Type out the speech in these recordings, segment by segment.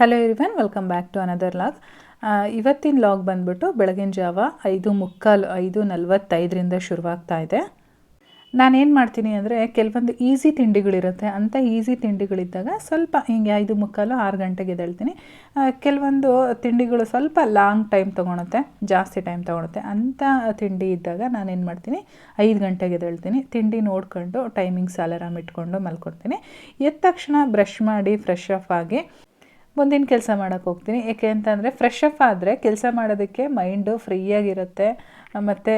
Hello everyone welcome back to another vlog ಇವತ್ತಿನ vlog ಬಂದ್ಬಿಟ್ಟು ಬೆಳಗಿನ ಜಾವ ಐದು ಮುಕ್ಕಾಲು ಐದು ನಲ್ವತ್ತೈದರಿಂದ ಶುರುವಾಗ್ತಾ ಇದೆ. ನಾನೇನು ಮಾಡ್ತೀನಿ ಅಂದರೆ ಕೆಲವೊಂದು ಈಸಿ ತಿಂಡಿಗಳಿರುತ್ತೆ ಅಂಥ ಈಸಿ ತಿಂಡಿಗಳಿದ್ದಾಗ ಸ್ವಲ್ಪ ಹಿಂಗೆ ಐದು ಮುಕ್ಕಾಲು ಆರು ಗಂಟೆಗೆ ಎದ್ದೇಳ್ತೀನಿ. ಕೆಲವೊಂದು ತಿಂಡಿಗಳು ಸ್ವಲ್ಪ ಲಾಂಗ್ ಟೈಮ್ ತೊಗೊಳುತ್ತೆ ಜಾಸ್ತಿ ಟೈಮ್ ತೊಗೊಳುತ್ತೆ ಅಂಥ ತಿಂಡಿ ಇದ್ದಾಗ ನಾನೇನು ಮಾಡ್ತೀನಿ, ಐದು ಗಂಟೆಗೆ ಎದ್ದೇಳ್ತೀನಿ. ತಿಂಡಿ ನೋಡ್ಕೊಂಡು ಟೈಮಿಂಗ್ಸ್ ಅಲಾರಾಮ್ ಇಟ್ಕೊಂಡು ಮಲ್ಕೊಡ್ತೀನಿ. ಎದ್ದ ತಕ್ಷಣ ಬ್ರಷ್ ಮಾಡಿ ಫ್ರೆಶ್ ಅಪ್ ಆಗಿ ಮುಂದಿನ ಕೆಲಸ ಮಾಡೋಕ್ಕೆ ಹೋಗ್ತೀನಿ. ಏಕೆ ಅಂತಂದರೆ ಫ್ರೆಶ್ ಅಪ್ ಆದರೆ ಕೆಲಸ ಮಾಡೋದಕ್ಕೆ ಮೈಂಡು ಫ್ರೀಯಾಗಿರುತ್ತೆ ಮತ್ತು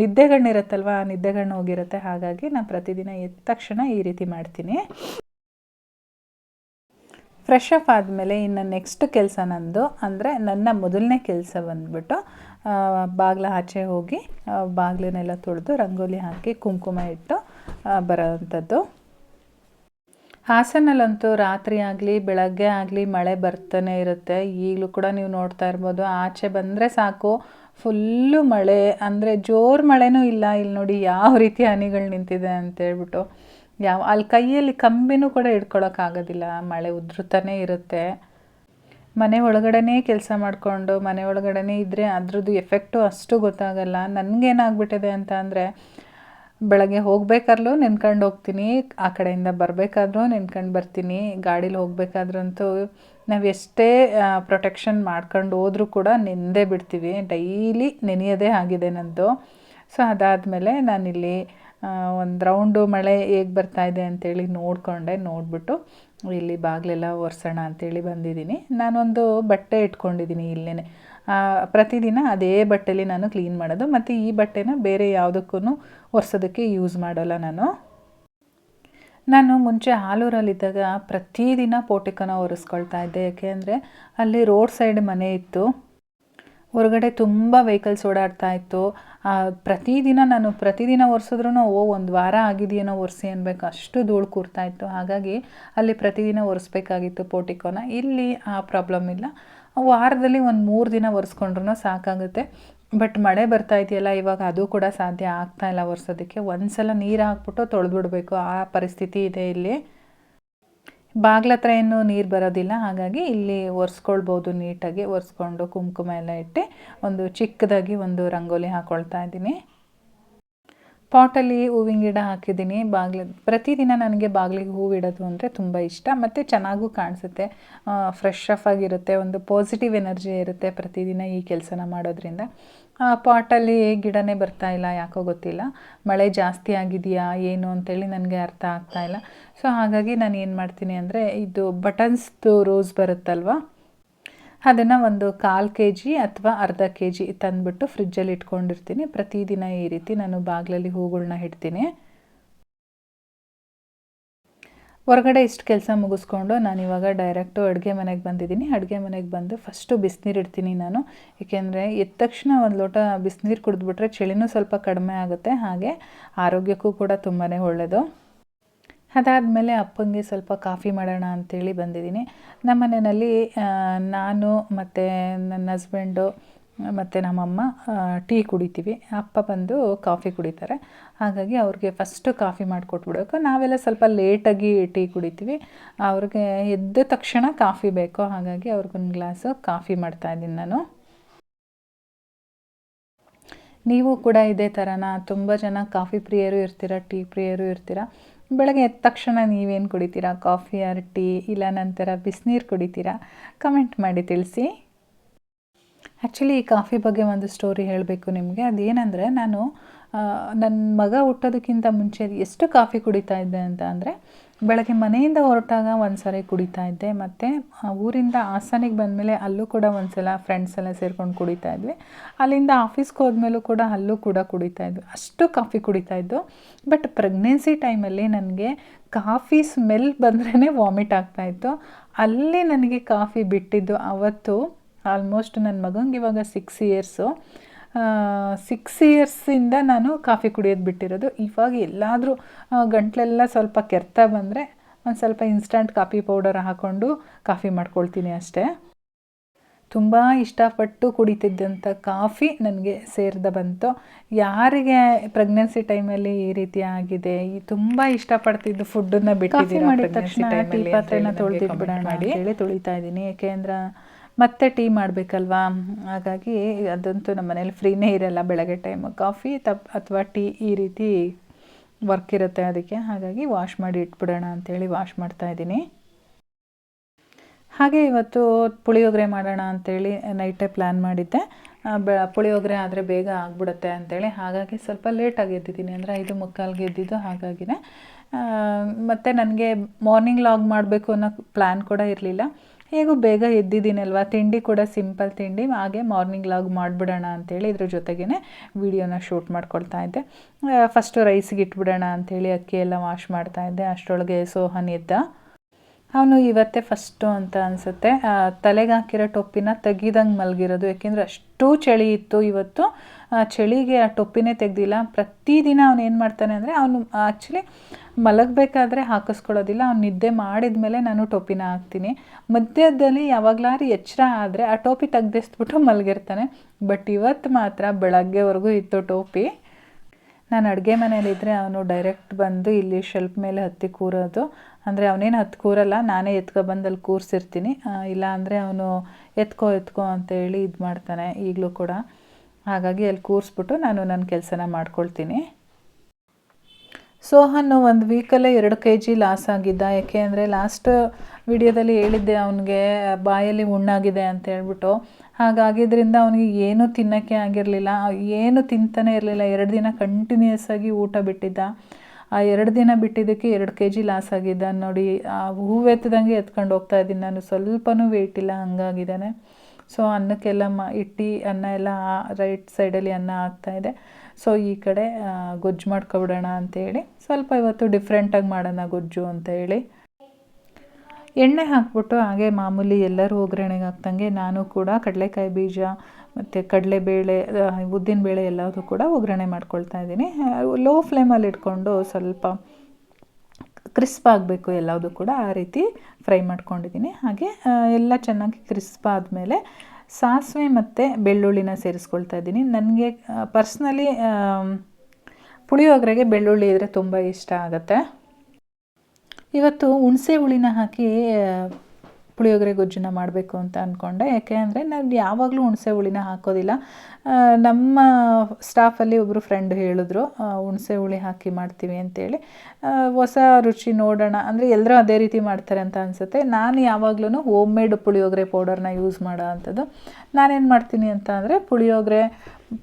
ನಿದ್ದೆಗಣ್ಣಿರುತ್ತಲ್ವ ಆ ನಿದ್ದೆಗಣ್ಣು ಹೋಗಿರುತ್ತೆ. ಹಾಗಾಗಿ ನಾನು ಪ್ರತಿದಿನ ಎದ್ದ ತಕ್ಷಣ ಈ ರೀತಿ ಮಾಡ್ತೀನಿ. ಫ್ರೆಶ್ ಅಪ್ ಆದಮೇಲೆ ಇನ್ನು ನೆಕ್ಸ್ಟ್ ಕೆಲಸ ನಂದು ಅಂದರೆ ನನ್ನ ಮೊದಲನೇ ಕೆಲಸ ಬಂದ್ಬಿಟ್ಟು ಬಾಗಿಲ ಆಚೆ ಹೋಗಿ ಬಾಗಿಲನ್ನೆಲ್ಲ ತೊಳೆದು ರಂಗೋಲಿ ಹಾಕಿ ಕುಂಕುಮ ಇಟ್ಟು ಬರೋವಂಥದ್ದು. ಹಾಸನಲ್ಲಂತೂ ರಾತ್ರಿ ಆಗಲಿ, ಬೆಳಗ್ಗೆ ಆಗಲಿ ಮಳೆ ಬರ್ತಾನೆ ಇರುತ್ತೆ. ಈಗಲೂ ಕೂಡ ನೀವು ನೋಡ್ತಾ ಇರ್ಬೋದು, ಆಚೆ ಬಂದರೆ ಸಾಕು, ಫುಲ್ಲು ಮಳೆ. ಅಂದರೆ ಜೋರು ಮಳೆನೂ ಇಲ್ಲ, ಇಲ್ಲಿ ನೋಡಿ ಯಾವ ರೀತಿ ಹನಿಗಳು ನಿಂತಿದೆ ಅಂತೇಳ್ಬಿಟ್ಟು ಯಾವ, ಅಲ್ಲಿ ಕೈಯಲ್ಲಿ ಕಂಬಿನೂ ಕೂಡ ಇಟ್ಕೊಳೋಕ್ಕಾಗೋದಿಲ್ಲ ಮಳೆ ಉದುರುತ್ತಾನೆ ಇರುತ್ತೆ. ಮನೆ ಒಳಗಡೆನೇ ಕೆಲಸ ಮಾಡಿಕೊಂಡು, ಮನೆ ಒಳಗಡೆ ಇದ್ದರೆ ಅದ್ರದ್ದು ಎಫೆಕ್ಟು ಅಷ್ಟು ಗೊತ್ತಾಗಲ್ಲ. ನನಗೇನಾಗ್ಬಿಟ್ಟಿದೆ ಅಂತ ಅಂದರೆ ಬೆಳಗ್ಗೆ ಹೋಗ್ಬೇಕಾದ್ರೂ ನೆನ್ಕೊಂಡು ಹೋಗ್ತೀನಿ, ಆ ಕಡೆಯಿಂದ ಬರಬೇಕಾದ್ರೂ ನೆನ್ಕೊಂಡು ಬರ್ತೀನಿ, ಗಾಡೀಲಿ ಹೋಗಬೇಕಾದ್ರಂತೂ ನಾವು ಎಷ್ಟೇ ಪ್ರೊಟೆಕ್ಷನ್ ಮಾಡ್ಕೊಂಡು ಹೋದರೂ ಕೂಡ ನೆಂದೇ ಬಿಡ್ತೀವಿ, ಡೈಲಿ ನೆನೆಯೋದೇ ಆಗಿದೆ ನನ್ನದು ಸೊ ಅದಾದಮೇಲೆ ನಾನಿಲ್ಲಿ ಒಂದು ರೌಂಡು ಮಳೆ ಹೇಗೆ ಬರ್ತಾ ಇದೆ ಅಂತೇಳಿ ನೋಡಿಕೊಂಡೆ, ನೋಡಿಬಿಟ್ಟು ಇಲ್ಲಿ ಬಾಗಿಲೆಲ್ಲ ಒರೆಸೋಣ ಅಂತೇಳಿ ಬಂದಿದ್ದೀನಿ. ನಾನೊಂದು ಬಟ್ಟೆ ಇಟ್ಕೊಂಡಿದ್ದೀನಿ ಇಲ್ಲೇ ಪ್ರತಿದಿನ ಅದೇ ಬಟ್ಟೆಲಿ ನಾನು ಕ್ಲೀನ್ ಮಾಡೋದು. ಮತ್ತು ಈ ಬಟ್ಟೆನ ಬೇರೆ ಯಾವುದಕ್ಕೂ ಒರೆಸೋದಕ್ಕೆ ಯೂಸ್ ಮಾಡೋಲ್ಲ ನಾನು. ನಾನು ಮುಂಚೆ ಆಲೂರಲ್ಲಿದ್ದಾಗ ಪ್ರತಿದಿನ ಪೋಟಿಕನ ಒರೆಸ್ಕೊಳ್ತಾ ಇದ್ದೆ. ಯಾಕೆಂದರೆ ಅಲ್ಲಿ ರೋಡ್ ಸೈಡ್ ಮನೆ ಇತ್ತು. ಹೊರಗಡೆ ತುಂಬ ವೆಹಿಕಲ್ಸ್ ಓಡಾಡ್ತಾ ಇತ್ತು. ಪ್ರತಿದಿನ ನಾನು ಪ್ರತಿದಿನ ಒರೆಸಿದ್ರೂ ಓ, ಒಂದು ವಾರ ಆಗಿದೆಯೇನೋ ಒರೆಸಿ ಅನ್ಬೇಕು. ಅಷ್ಟು ಧೂಳು ಕೂರ್ತಾ ಇತ್ತು. ಹಾಗಾಗಿ ಅಲ್ಲಿ ಪ್ರತಿದಿನ ಒರೆಸ್ಬೇಕಾಗಿತ್ತು ಪೋಟಿಕೋನ. ಇಲ್ಲಿ ಆ ಪ್ರಾಬ್ಲಮ್ ಇಲ್ಲ. ವಾರದಲ್ಲಿ ಒಂದು ಮೂರು ದಿನ ಒರೆಸ್ಕೊಂಡ್ರೂ ಸಾಕಾಗುತ್ತೆ. ಬಟ್ ಮಳೆ ಬರ್ತಾ ಇದೆಯಲ್ಲ, ಇವಾಗ ಅದು ಕೂಡ ಸಾಧ್ಯ ಆಗ್ತಾ ಇಲ್ಲ ಒರೆಸೋದಕ್ಕೆ. ಒಂದ್ಸಲ ನೀರು ಹಾಕ್ಬಿಟ್ಟು ತೊಳೆದ್ಬಿಡ್ಬೇಕು. ಆ ಪರಿಸ್ಥಿತಿ ಇದೆ ಇಲ್ಲಿ. ಬಾಗ್ಲ ಹತ್ರ ಏನು ನೀರು ಬರೋದಿಲ್ಲ. ಹಾಗಾಗಿ ಇಲ್ಲಿ ಒರೆಸ್ಕೊಳ್ಬೋದು ನೀಟಾಗಿ. ಒರೆಸ್ಕೊಂಡು ಕುಂಕುಮ ಎಲ್ಲ ಇಟ್ಟು ಒಂದು ಚಿಕ್ಕದಾಗಿ ಒಂದು ರಂಗೋಲಿ ಹಾಕ್ಕೊಳ್ತಾ ಇದ್ದೀನಿ. ಪಾಟಲ್ಲಿ ಹೂವಿನ ಗಿಡ ಹಾಕಿದ್ದೀನಿ. ಬಾಗಿಲು, ಪ್ರತಿದಿನ ನನಗೆ ಬಾಗಿಲಿಗೆ ಹೂವು ಇಡೋದು ಅಂದರೆ ತುಂಬ ಇಷ್ಟ. ಮತ್ತು ಚೆನ್ನಾಗೂ ಕಾಣಿಸುತ್ತೆ. ಫ್ರೆಶ್ ಅಪ್ ಆಗಿರುತ್ತೆ, ಒಂದು ಪಾಸಿಟಿವ್ ಎನರ್ಜಿ ಇರುತ್ತೆ ಪ್ರತಿದಿನ ಈ ಕೆಲಸನ ಮಾಡೋದ್ರಿಂದ. ಪಾಟಲ್ಲಿ ಗಿಡನೇ ಬರ್ತಾ ಇಲ್ಲ, ಯಾಕೋ ಗೊತ್ತಿಲ್ಲ. ಮಳೆ ಜಾಸ್ತಿ ಆಗಿದೆಯಾ, ಏನು ಅಂತೇಳಿ ನನಗೆ ಅರ್ಥ ಆಗ್ತಾ ಇಲ್ಲ. ಸೊ ಹಾಗಾಗಿ ನಾನು ಏನು ಮಾಡ್ತೀನಿ ಅಂದರೆ, ಇದು ಬಟನ್ಸ್ದು ರೋಸ್ ಬರುತ್ತಲ್ವ? ಅದನ್ನು ಒಂದು ಕಾಲು ಕೆ ಜಿ ಅಥವಾ ಅರ್ಧ ಕೆ ಜಿ ತಂದುಬಿಟ್ಟು ಫ್ರಿಜ್ಜಲ್ಲಿ ಇಟ್ಕೊಂಡಿರ್ತೀನಿ. ಪ್ರತಿದಿನ ಈ ರೀತಿ ನಾನು ಬಾಗಿಲಲ್ಲಿ ಹೂಗಳನ್ನ ಇಡ್ತೀನಿ. ಹೊರಗಡೆ ಇಷ್ಟು ಕೆಲಸ ಮುಗಿಸ್ಕೊಂಡು ನಾನು ಇವಾಗ ಡೈರೆಕ್ಟು ಅಡುಗೆ ಮನೆಗೆ ಬಂದಿದ್ದೀನಿ. ಅಡುಗೆ ಮನೆಗೆ ಬಂದು ಫಸ್ಟು ಬಿಸಿನೀರು ಇಡ್ತೀನಿ ನಾನು. ಏಕೆಂದರೆ ಎದ್ದ ತಕ್ಷಣ ಒಂದು ಲೋಟ ಬಿಸಿನೀರು ಕುಡಿದ್ಬಿಟ್ರೆ ಚಳಿನೂ ಸ್ವಲ್ಪ ಕಡಿಮೆ ಆಗುತ್ತೆ. ಹಾಗೆ ಆರೋಗ್ಯಕ್ಕೂ ಕೂಡ ತುಂಬಾ ಒಳ್ಳೆಯದು ಅದಾದಮೇಲೆ ಅಪ್ಪಂಗೆ ಸ್ವಲ್ಪ ಕಾಫಿ ಮಾಡೋಣ ಅಂತೇಳಿ ಬಂದಿದ್ದೀನಿ. ನಮ್ಮ ಮನೆಯಲ್ಲಿ ನಾನು ಮತ್ತು ನನ್ನ ಹಸ್ಬೆಂಡು ಮತ್ತು ನಮ್ಮಮ್ಮ ಟೀ ಕುಡಿತೀವಿ. ಅಪ್ಪ ಬಂದು ಕಾಫಿ ಕುಡಿತಾರೆ. ಹಾಗಾಗಿ ಅವ್ರಿಗೆ ಫಸ್ಟು ಕಾಫಿ ಮಾಡಿಕೊಟ್ಬಿಡಬೇಕು ನಾವೆಲ್ಲ ಸ್ವಲ್ಪ ಲೇಟಾಗಿ ಟೀ ಕುಡಿತೀವಿ. ಅವ್ರಿಗೆ ಎದ್ದ ತಕ್ಷಣ ಕಾಫಿ ಬೇಕು. ಹಾಗಾಗಿ ಅವ್ರಿಗೊಂದು ಗ್ಲಾಸು ಕಾಫಿ ಮಾಡ್ತಾಯಿದ್ದೀನಿ ನಾನು. ನೀವು ಕೂಡ ಇದೇ ಥರನ ತುಂಬ ಜನ ಕಾಫಿ ಪ್ರಿಯರು ಇರ್ತೀರ ಟೀ ಪ್ರಿಯರು ಇರ್ತೀರ? ಬೆಳಗ್ಗೆ ಎದ್ದ ತಕ್ಷಣ ನೀವೇನು ಕುಡಿತೀರಾ? ಕಾಫಿ ಆರ್ ಟೀ ಇಲ್ಲ ನಂತರ ಬಿಸಿನೀರು ಕುಡಿತೀರಾ? ಕಮೆಂಟ್ ಮಾಡಿ ತಿಳಿಸಿ. ಆ್ಯಕ್ಚುಲಿ ಈ ಕಾಫಿ ಬಗ್ಗೆ ಒಂದು ಸ್ಟೋರಿ ಹೇಳಬೇಕು ನಿಮಗೆ. ಅದೇನೆಂದರೆ, ನಾನು ನನ್ನ ಮಗ ಹುಟ್ಟೋದಕ್ಕಿಂತ ಮುಂಚೆ ಎಷ್ಟು ಕಾಫಿ ಕುಡಿತಾ ಇದ್ದೆ ಅಂತ ಅಂದರೆ ಬೆಳಗ್ಗೆ ಮನೆಯಿಂದ ಹೊರಟಾಗ ಒಂದು ಸಾರಿ ಕುಡಿತಾ ಇದ್ದೆ. ಮತ್ತು ಊರಿಂದ ಹಾಸನಿಗೆ ಬಂದಮೇಲೆ ಅಲ್ಲೂ ಕೂಡ ಒಂದು ಸಲ ಫ್ರೆಂಡ್ಸ್ ಎಲ್ಲ ಸೇರ್ಕೊಂಡು ಕುಡಿತಾ ಇದ್ವಿ. ಅಲ್ಲಿಂದ ಆಫೀಸ್ಗೆ ಹೋದ್ಮೇಲೂ ಕೂಡ ಅಲ್ಲೂ ಕೂಡ ಕುಡಿತಾ ಇದ್ವಿ. ಅಷ್ಟು ಕಾಫಿ ಕುಡಿತಾ ಇದ್ದು ಬಟ್ ಪ್ರೆಗ್ನೆನ್ಸಿ ಟೈಮಲ್ಲಿ ನನಗೆ ಕಾಫಿ ಸ್ಮೆಲ್ ಬಂದ್ರೇ ವಾಮಿಟ್ ಆಗ್ತಾಯಿತ್ತು ಅಲ್ಲಿ ನನಗೆ ಕಾಫಿ ಬಿಟ್ಟಿದ್ದು ಅವತ್ತು ಆಲ್ಮೋಸ್ಟ್ ನನ್ನ ಮಗಂಗೆ ಇವಾಗ ಸಿಕ್ಸ್ ಇಯರ್ಸು ಸಿಕ್ಸ್ ಇಯರ್ಸಿಂದ ನಾನು ಕಾಫಿ ಕುಡಿಯೋದು ಬಿಟ್ಟಿರೋದು. ಇವಾಗ ಎಲ್ಲಾದರೂ ಗಂಟ್ಲೆಲ್ಲ ಸ್ವಲ್ಪ ಕೆರ್ತಾ ಬಂದರೆ ಒಂದು ಸ್ವಲ್ಪ ಇನ್ಸ್ಟಂಟ್ ಕಾಫಿ ಪೌಡರ್ ಹಾಕ್ಕೊಂಡು ಕಾಫಿ ಮಾಡ್ಕೊಳ್ತೀನಿ ಅಷ್ಟೇ. ತುಂಬ ಇಷ್ಟಪಟ್ಟು ಕುಡಿತಿದ್ದಂಥ ಕಾಫಿ ನನಗೆ ಸೇರಿದ ಬಂತು. ಯಾರಿಗೆ ಪ್ರೆಗ್ನೆನ್ಸಿ ಟೈಮಲ್ಲಿ ಈ ರೀತಿ ಆಗಿದೆ? ಈ ತುಂಬ ಇಷ್ಟಪಡ್ತಿದ್ದು ಫುಡ್ಡನ್ನು ಬಿಟ್ಟು ಮಾಡಿದ ತಕ್ಷಣ ಟೀ ಪಾತ್ರೆನ ತೊಳೆದಿಟ್ಬಿಡೋಣ ಮಾಡಿ. ಹೇಳಿ ತೊಳಿತಾ ಇದ್ದೀನಿ. ಏಕೆಂದ್ರೆ ಮತ್ತೆ ಟೀ ಮಾಡಬೇಕಲ್ವಾ? ಹಾಗಾಗಿ ಅದಂತೂ ನಮ್ಮ ಮನೇಲಿ ಫ್ರೀನೇ ಇರಲ್ಲ ಬೆಳಗ್ಗೆ ಟೈಮ್ ಕಾಫಿ ತಪ್ ಅಥವಾ ಟೀ ಈ ರೀತಿ ವರ್ಕ್ ಇರುತ್ತೆ ಅದಕ್ಕೆ. ಹಾಗಾಗಿ ವಾಶ್ ಮಾಡಿ ಇಟ್ಬಿಡೋಣ ಅಂಥೇಳಿ ವಾಶ್ ಮಾಡ್ತಾ ಇದ್ದೀನಿ. ಹಾಗೆ ಇವತ್ತು ಪುಳಿಯೋಗರೆ ಮಾಡೋಣ ಅಂಥೇಳಿ ನೈಟೇ ಪ್ಲ್ಯಾನ್ ಮಾಡಿದ್ದೆ. ಪುಳಿಯೋಗರೆ ಆದರೆ ಬೇಗ ಆಗ್ಬಿಡುತ್ತೆ ಅಂತೇಳಿ. ಹಾಗಾಗಿ ಸ್ವಲ್ಪ ಲೇಟಾಗಿ ಎದ್ದಿದ್ದೀನಿ. ಅಂದರೆ ಐದು ಮುಕ್ಕಾಲ್ಗೆ ಎದ್ದಿದ್ದು ಹಾಗಾಗಿನೇ. ಮತ್ತು ನನಗೆ ಮಾರ್ನಿಂಗ್ ಲಾಗ್ ಮಾಡಬೇಕು ಅನ್ನೋ ಪ್ಲ್ಯಾನ್ ಕೂಡ ಇರಲಿಲ್ಲ. ಹೇಗೂ ಬೇಗ ಎದ್ದಿದ್ದೀನಲ್ವ? ತಿಂಡಿ ಕೂಡ ಸಿಂಪಲ್ ತಿಂಡಿ. ಹಾಗೆ ಮಾರ್ನಿಂಗ್ ಲಾಗ್ ಮಾಡಿಬಿಡೋಣ ಅಂತೇಳಿ ಇದ್ರ ಜೊತೆಗೇ ವೀಡಿಯೋನ ಶೂಟ್ ಮಾಡ್ಕೊಳ್ತಾ ಇದ್ದೆ. ಫಸ್ಟು ರೈಸ್ಗೆ ಇಟ್ಬಿಡೋಣ ಅಂಥೇಳಿ ಅಕ್ಕಿ ಎಲ್ಲ ವಾಶ್ ಮಾಡ್ತಾ ಇದ್ದೆ. ಅಷ್ಟರೊಳಗೆ ಸೋಹನ್ ಇದ್ದ ಅವನು ಇವತ್ತೇ ಫಸ್ಟು ಅಂತ ಅನಿಸುತ್ತೆ. ತಲೆಗೆ ಹಾಕಿರೋ ಟೊಪ್ಪಿನ ತೆಗಿದಂಗೆ ಮಲಗಿರೋದು. ಯಾಕೆಂದರೆ ಅಷ್ಟು ಚಳಿ ಇತ್ತು ಇವತ್ತು. ಚಳಿಗೆ ಆ ಟೊಪ್ಪಿನೇ ತೆಗೆದಿಲ್ಲ. ಪ್ರತಿದಿನ ಅವನು ಏನು ಮಾಡ್ತಾನೆ ಅಂದರೆ ಅವನು ಆ್ಯಕ್ಚುಲಿ ಮಲಗಬೇಕಾದ್ರೆ ಹಾಕಿಸ್ಕೊಳ್ಳೋದಿಲ್ಲ. ಅವ್ನು ನಿದ್ದೆ ಮಾಡಿದ ಮೇಲೆ ನಾನು ಟೋಪಿನ ಹಾಕ್ತೀನಿ. ಮಧ್ಯದಲ್ಲಿ ಯಾವಾಗಲಾರು ಎಚ್ಚರ ಆದರೆ ಆ ಟೋಪಿ ತೆಗ್ದಿಸ್ಬಿಟ್ಟು ಮಲಗಿರ್ತಾನೆ. ಬಟ್ ಇವತ್ತು ಮಾತ್ರ ಬೆಳಗ್ಗೆವರೆಗೂ ಇತ್ತು ಟೋಪಿ. ನಾನು ಅಡುಗೆ ಮನೇಲಿದ್ದರೆ ಅವನು ಡೈರೆಕ್ಟ್ ಬಂದು ಇಲ್ಲಿ ಶೆಲ್ಫ್ ಮೇಲೆ ಹತ್ತಿ ಕೂರೋದು. ಅಂದರೆ ಅವನೇನು ಹತ್ತು ಕೂರಲ್ಲ, ನಾನೇ ಎತ್ಕೊ ಬಂದು ಅಲ್ಲಿ ಕೂರಿಸಿರ್ತೀನಿ. ಇಲ್ಲ ಅಂದರೆ ಅವನು ಎತ್ಕೋ ಎತ್ಕೋ ಅಂತ ಹೇಳಿ ಇದು ಮಾಡ್ತಾನೆ ಈಗಲೂ ಕೂಡ. ಹಾಗಾಗಿ ಅಲ್ಲಿ ಕೂರಿಸ್ಬಿಟ್ಟು ನಾನು ನನ್ನ ಕೆಲಸನ ಮಾಡ್ಕೊಳ್ತೀನಿ. ಸೋಹನ್ ಒಂದು ವೀಕಲ್ಲೇ ಎರಡು ಕೆ ಜಿ ಲಾಸ್ ಆಗಿದ್ದ. ಯಾಕೆ ಅಂದರೆ ಲಾಸ್ಟ್ ವಿಡಿಯೋದಲ್ಲಿ ಹೇಳಿದ್ದೆ ಅವನಿಗೆ, ಬಾಯಲ್ಲಿ ಹುಣ್ಣಾಗಿದೆ ಅಂತ ಹೇಳ್ಬಿಟ್ಟು. ಹಾಗಾಗಿದ್ದರಿಂದ ಅವನಿಗೆ ಏನೂ ತಿನ್ನೋಕ್ಕೆ ಆಗಿರಲಿಲ್ಲ. ಏನು ತಿಂತಾನೆ ಇರಲಿಲ್ಲ. ಎರಡು ದಿನ ಕಂಟಿನ್ಯೂಸ್ ಆಗಿ ಊಟ ಬಿಟ್ಟಿದ್ದ. ಆ ಎರಡು ದಿನ ಬಿಟ್ಟಿದ್ದಕ್ಕೆ ಎರಡು ಕೆ ಜಿ ಲಾಸ್ ಆಗಿದ್ದ. ನೋಡಿ, ಆ ಹೂವೆತ್ತದಂಗೆ ಎತ್ಕೊಂಡು ಹೋಗ್ತಾ ಇದ್ದೀನಿ ನಾನು. ಸ್ವಲ್ಪನೂ ವೆಯ್ಟ್ ಇಲ್ಲ, ಹಂಗಾಗಿದ್ದಾನೆ. ಸೊ ಅನ್ನಕ್ಕೆಲ್ಲ ಮ, ಇಟ್ಟು ಅನ್ನ ಎಲ್ಲ ರೈಟ್ ಸೈಡಲ್ಲಿ ಅನ್ನ ಆಗ್ತಾಯಿದೆ ಸೊ ಈ ಕಡೆ ಗೊಜ್ಜು ಮಾಡ್ಕೊಬಿಡೋಣ ಅಂತೇಳಿ. ಸ್ವಲ್ಪ ಇವತ್ತು ಡಿಫ್ರೆಂಟಾಗಿ ಮಾಡೋಣ ಗೊಜ್ಜು ಅಂತ ಹೇಳಿ. ಎಣ್ಣೆ ಹಾಕ್ಬಿಟ್ಟು ಹಾಗೆ ಮಾಮೂಲಿ ಎಲ್ಲರೂ ಒಗ್ಗರಣೆಗೆ ಹಾಕ್ದಂಗೆ ನಾನು ಕೂಡ ಕಡಲೆಕಾಯಿ ಬೀಜ ಮತ್ತು ಕಡಲೆಬೇಳೆ ಉದ್ದಿನಬೇಳೆ ಎಲ್ಲದೂ ಕೂಡ ಒಗ್ಗರಣೆ ಮಾಡ್ಕೊಳ್ತಾ ಇದ್ದೀನಿ. ಲೋ ಫ್ಲೇಮಲ್ಲಿ ಇಟ್ಕೊಂಡು ಸ್ವಲ್ಪ ಕ್ರಿಸ್ಪ್ ಆಗಬೇಕು ಎಲ್ಲದೂ ಕೂಡ ಆ ರೀತಿ ಫ್ರೈ ಮಾಡ್ಕೊಂಡಿದ್ದೀನಿ. ಹಾಗೆ ಎಲ್ಲ ಚೆನ್ನಾಗಿ ಕ್ರಿಸ್ಪ್ ಆದಮೇಲೆ ಸಾಸಿವೆ ಮತ್ತು ಬೆಳ್ಳುಳ್ಳಿನ ಸೇರಿಸ್ಕೊಳ್ತಾ ಇದ್ದೀನಿ. ನನಗೆ ಪರ್ಸ್ನಲಿ ಪುಳಿಯೋಗರೆಗೆ ಬೆಳ್ಳುಳ್ಳಿ ಇದ್ದರೆ ತುಂಬ ಇಷ್ಟ ಆಗುತ್ತೆ. ಇವತ್ತು ಹುಣಸೆ ಹುಳಿನ ಹಾಕಿ ಪುಳಿಯೋಗರೆ ಗೊಜ್ಜನ್ನ ಮಾಡಬೇಕು ಅಂತ ಅಂದ್ಕೊಂಡೆ ಯಾಕೆ ಅಂದರೆ ನಾನು ಯಾವಾಗಲೂ ಹುಣಸೆ ಹುಳಿನ ಹಾಕೋದಿಲ್ಲ. ನಮ್ಮ ಸ್ಟಾಫಲ್ಲಿ ಒಬ್ಬರು ಫ್ರೆಂಡ್ ಹೇಳಿದ್ರು ಹುಣಸೆ ಹುಳಿ ಹಾಕಿ ಮಾಡ್ತೀವಿ ಅಂತೇಳಿ. ಹೊಸ ರುಚಿ ನೋಡೋಣ. ಅಂದರೆ ಎಲ್ಲರೂ ಅದೇ ರೀತಿ ಮಾಡ್ತಾರೆ ಅಂತ ಅನಿಸುತ್ತೆ. ನಾನು ಯಾವಾಗಲೂ ಹೋಮ್ ಮೇಡ್ ಪುಳಿಯೋಗರೆ ಪೌಡರ್ನ ಯೂಸ್ ಮಾಡೋ ಅಂಥದ್ದು. ನಾನೇನು ಮಾಡ್ತೀನಿ ಅಂತ ಅಂದರೆ ಪುಳಿಯೋಗರೆ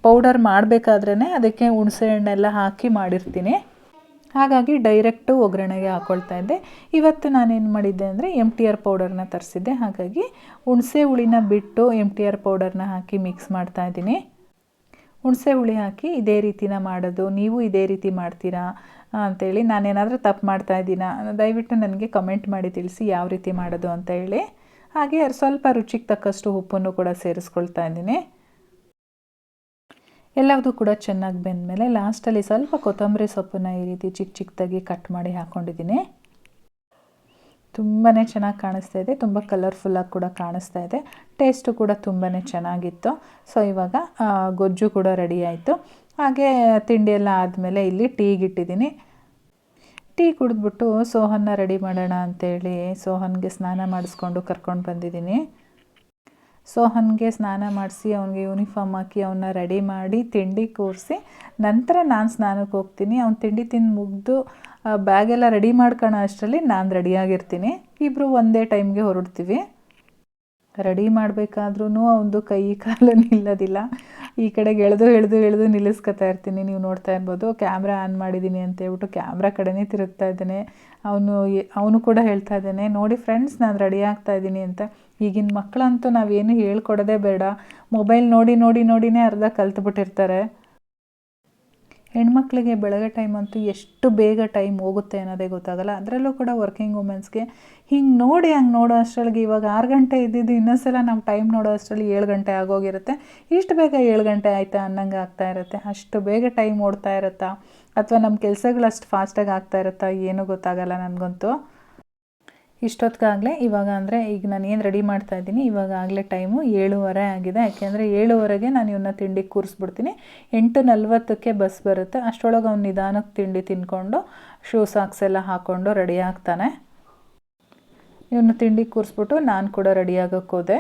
ಪೌಡರ್ ಮಾಡಬೇಕಾದ್ರೇ ಅದಕ್ಕೆ ಹುಣಸೆ ಹಣ್ಣೆಲ್ಲ ಹಾಕಿ ಮಾಡಿರ್ತೀನಿ. ಹಾಗಾಗಿ ಡೈರೆಕ್ಟು ಒಗ್ಗರಣೆಗೆ ಹಾಕ್ಕೊಳ್ತಾ ಇದ್ದೆ. ಇವತ್ತು ನಾನೇನು ಮಾಡಿದ್ದೆ ಅಂದರೆ ಎಂ ಟಿ ಆರ್ ಪೌಡರ್ನ ತರಿಸಿದ್ದೆ. ಹಾಗಾಗಿ ಹುಣಸೆ ಹುಳಿನ ಬಿಟ್ಟು ಎಂ ಟಿ ಆರ್ ಪೌಡರ್ನ ಹಾಕಿ ಮಿಕ್ಸ್ ಮಾಡ್ತಾ ಇದ್ದೀನಿ. ಹುಣಸೆ ಹುಳಿ ಹಾಕಿ ಇದೇ ರೀತಿನ ಮಾಡೋದು, ನೀವು ಇದೇ ರೀತಿ ಮಾಡ್ತೀರಾ ಅಂತೇಳಿ ನಾನೇನಾದರೂ ತಪ್ಪು ಮಾಡ್ತಾ ಇದ್ದೀನಾ, ದಯವಿಟ್ಟು ನನಗೆ ಕಮೆಂಟ್ ಮಾಡಿ ತಿಳಿಸಿ ಯಾವ ರೀತಿ ಮಾಡೋದು ಅಂತ ಹೇಳಿ. ಹಾಗೆ ಸ್ವಲ್ಪ ರುಚಿಗೆ ತಕ್ಕಷ್ಟು ಉಪ್ಪನ್ನು ಕೂಡ ಸೇರಿಸ್ಕೊಳ್ತಾ ಇದ್ದೀನಿ. ಎಲ್ಲದೂ ಕೂಡ ಚೆನ್ನಾಗಿ ಬೆಂದಮೇಲೆ ಲಾಸ್ಟಲ್ಲಿ ಸ್ವಲ್ಪ ಕೊತ್ತಂಬರಿ ಸೊಪ್ಪನ್ನು ಈ ರೀತಿ ಚಿಕ್ಕ ಚಿಕ್ಕದಾಗಿ ಕಟ್ ಮಾಡಿ ಹಾಕ್ಕೊಂಡಿದ್ದೀನಿ ತುಂಬಾ ಚೆನ್ನಾಗಿ ಕಾಣಿಸ್ತಾ ಇದೆ, ತುಂಬ ಕಲರ್ಫುಲ್ಲಾಗಿ ಕೂಡ ಕಾಣಿಸ್ತಾ ಇದೆ. ಟೇಸ್ಟು ಕೂಡ ತುಂಬಾ ಚೆನ್ನಾಗಿತ್ತು. ಸೊ ಇವಾಗ ಗೊಜ್ಜು ಕೂಡ ರೆಡಿ ಆಯಿತು. ಹಾಗೆ ತಿಂಡಿ ಎಲ್ಲ ಆದಮೇಲೆ ಇಲ್ಲಿ ಟೀಗಿಟ್ಟಿದ್ದೀನಿ ಟೀ ಕುಡಿದ್ಬಿಟ್ಟು ಸೋಹನ್ನ ರೆಡಿ ಮಾಡೋಣ ಅಂತೇಳಿ ಸೋಹನ್ಗೆ ಸ್ನಾನ ಮಾಡಿಸ್ಕೊಂಡು ಕರ್ಕೊಂಡು ಬಂದಿದ್ದೀನಿ. ಸೋಹನ್ಗೆ ಸ್ನಾನ ಮಾಡಿಸಿ ಅವನಿಗೆ ಯೂನಿಫಾರ್ಮ್ ಹಾಕಿ ಅವನ್ನ ರೆಡಿ ಮಾಡಿ ತಿಂಡಿ ಕೂರಿಸಿ ನಂತರ ನಾನು ಸ್ನಾನಕ್ಕೆ ಹೋಗ್ತೀನಿ. ಅವ್ನು ತಿಂಡಿ ತಿಂದು ಮುಗಿದು ಬ್ಯಾಗೆಲ್ಲ ರೆಡಿ ಮಾಡ್ಕೊಳ್ಳೋ ಅಷ್ಟರಲ್ಲಿ ನಾನು ರೆಡಿಯಾಗಿರ್ತೀನಿ ಇಬ್ಬರು ಒಂದೇ ಟೈಮ್ಗೆ ಹೊರಡ್ತೀವಿ. ರೆಡಿ ಮಾಡಬೇಕಾದ್ರೂ ಅವನದು ಕೈ ಕಾಲು ನಿಲ್ಲೋದಿಲ್ಲ. ಈ ಕಡೆಗೆ ಎಳೆದು ಎಳೆದು ಎಳೆದು ನಿಲ್ಲಿಸ್ಕೊತಾ ಇರ್ತೀನಿ. ನೀವು ನೋಡ್ತಾ ಇರ್ಬೋದು, ಕ್ಯಾಮ್ರಾ ಆನ್ ಮಾಡಿದ್ದೀನಿ ಅಂತ ಹೇಳ್ಬಿಟ್ಟು ಕ್ಯಾಮ್ರಾ ಕಡೆನೇ ತಿರುಗ್ತಾ ಇದ್ದಾನೆ. ಅವನು ಅವನು ಕೂಡ ಹೇಳ್ತಾ ಇದ್ದಾನೆ, ನೋಡಿ ಫ್ರೆಂಡ್ಸ್ ನಾನು ರೆಡಿ ಆಗ್ತಾ ಇದ್ದೀನಿ ಅಂತ. ಈಗಿನ ಮಕ್ಕಳಂತೂ ನಾವೇನು ಹೇಳ್ಕೊಡೋದೇ ಬೇಡ. ಮೊಬೈಲ್ ನೋಡಿ ನೋಡಿ, ನೋಡಿನೇ ಅರ್ಧ ಕಲ್ತ್ಬಿಟ್ಟಿರ್ತಾರೆ. ಹೆಣ್ಮಕ್ಳಿಗೆ ಬೆಳಗ್ಗೆ ಟೈಮ್ ಅಂತೂ ಎಷ್ಟು ಬೇಗ ಟೈಮ್ ಹೋಗುತ್ತೆ ಅನ್ನೋದೇ ಗೊತ್ತಾಗಲ್ಲ. ಅದರಲ್ಲೂ ಕೂಡ ವರ್ಕಿಂಗ್ ವುಮೆನ್ಸ್ಗೆ ಹಿಂಗೆ ನೋಡಿ ಹಂಗೆ ನೋಡೋ ಅಷ್ಟರೊಳಗೆ ಇವಾಗ ಆರು ಗಂಟೆ ಇದ್ದಿದ್ದು ಇನ್ನೊಂದ್ಸಲ ನಾವು ಟೈಮ್ ನೋಡೋ ಅಷ್ಟರಲ್ಲಿ ಏಳು ಗಂಟೆ ಆಗೋಗಿರುತ್ತೆ. ಇಷ್ಟು ಬೇಗ ಏಳು ಗಂಟೆ ಆಯಿತಾ ಅನ್ನಂಗೆ ಆಗ್ತಾ ಇರುತ್ತೆ. ಅಷ್ಟು ಬೇಗ ಟೈಮ್ ಓಡ್ತಾ ಇರುತ್ತಾ? ಅಥವಾ ನಮ್ಮ ಕೆಲಸಗಳು ಅಷ್ಟು ಫಾಸ್ಟಾಗಿ ಆಗ್ತಾ ಇರುತ್ತಾ? ಏನೂ ಗೊತ್ತಾಗಲ್ಲ ನನಗಂತೂ. ಇಷ್ಟೊತ್ತಿಗಾಗಲೇ ಇವಾಗ ಅಂದರೆ ಈಗ ನಾನು ಏನು ರೆಡಿ ಮಾಡ್ತಾ ಇದ್ದೀನಿ, ಇವಾಗ ಆಗಲೇ ಟೈಮು ಏಳುವರೆ ಆಗಿದೆ. ಯಾಕೆಂದರೆ ಏಳುವರೆಗೆ ನಾನು ಇವನ್ನ ತಿಂಡಿ ಕೂರಿಸ್ಬಿಡ್ತೀನಿ. ಎಂಟು ನಲ್ವತ್ತಕ್ಕೆ ಬಸ್ ಬರುತ್ತೆ. ಅಷ್ಟರೊಳಗೆ ಅವ್ನು ನಿಧಾನಕ್ಕೆ ತಿಂಡಿ ತಿನ್ಕೊಂಡು ಶೂ ಸಾಕ್ಸ್ ಎಲ್ಲ ಹಾಕ್ಕೊಂಡು ರೆಡಿ ಆಗ್ತಾನೆ. ಇವನು ತಿಂಡಿ ಕೂರಿಸ್ಬಿಟ್ಟು ನಾನು ಕೂಡ ರೆಡಿ ಆಗೋಕ್ಕೆ ಹೋದೆ.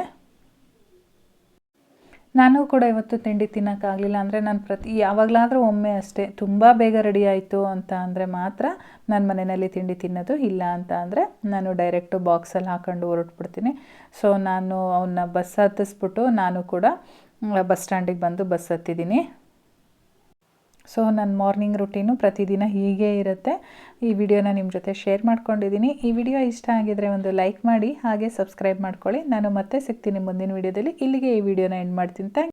ನಾನು ಕೂಡ ಇವತ್ತು ತಿಂಡಿ ತಿನ್ನೋಕ್ಕಾಗಲಿಲ್ಲ ಅಂದರೆ ನಾನು ಪ್ರತಿ ಯಾವಾಗಲಾದರೂ ಒಮ್ಮೆ ಅಷ್ಟೇ. ತುಂಬ ಬೇಗ ರೆಡಿ ಆಯಿತು ಅಂತ ಅಂದರೆ ಮಾತ್ರ ನಾನು ಮನೆಯಲ್ಲಿ ತಿಂಡಿ ತಿನ್ನೋದು ಇಲ್ಲ ಅಂತ ಅಂದರೆ ನಾನು ಡೈರೆಕ್ಟು ಬಾಕ್ಸಲ್ಲಿ ಹಾಕೊಂಡು ಹೊರಟ್ಬಿಡ್ತೀನಿ. ಸೊ ನಾನು ಅವನ್ನ ಬಸ್ ಹತ್ತಿಸ್ಬಿಟ್ಟು ನಾನು ಕೂಡ ಬಸ್ ಸ್ಟ್ಯಾಂಡಿಗೆ ಬಂದು ಬಸ್ ಹತ್ತಿದ್ದೀನಿ. ಸೊ ನನ್ನ ಮಾರ್ನಿಂಗ್ ರುಟೀನು ಪ್ರತಿದಿನ ಹೀಗೆ ಇರುತ್ತೆ. ಈ ವಿಡಿಯೋನ ನಿಮ್ಮ ಜೊತೆ ಶೇರ್ ಮಾಡ್ಕೊಂಡಿದ್ದೀನಿ. ಈ ವಿಡಿಯೋ ಇಷ್ಟ ಆಗಿದರೆ ಒಂದು ಲೈಕ್ ಮಾಡಿ, ಹಾಗೆ ಸಬ್ಸ್ಕ್ರೈಬ್ ಮಾಡ್ಕೊಳ್ಳಿ. ನಾನು ಮತ್ತೆ ಸಿಗ್ತೀನಿ ಮುಂದಿನ ವಿಡಿಯೋದಲ್ಲಿ. ಇಲ್ಲಿಗೆ ಈ ವಿಡಿಯೋನ ಎಂಡ್ ಮಾಡ್ತೀನಿ. ಥ್ಯಾಂಕ್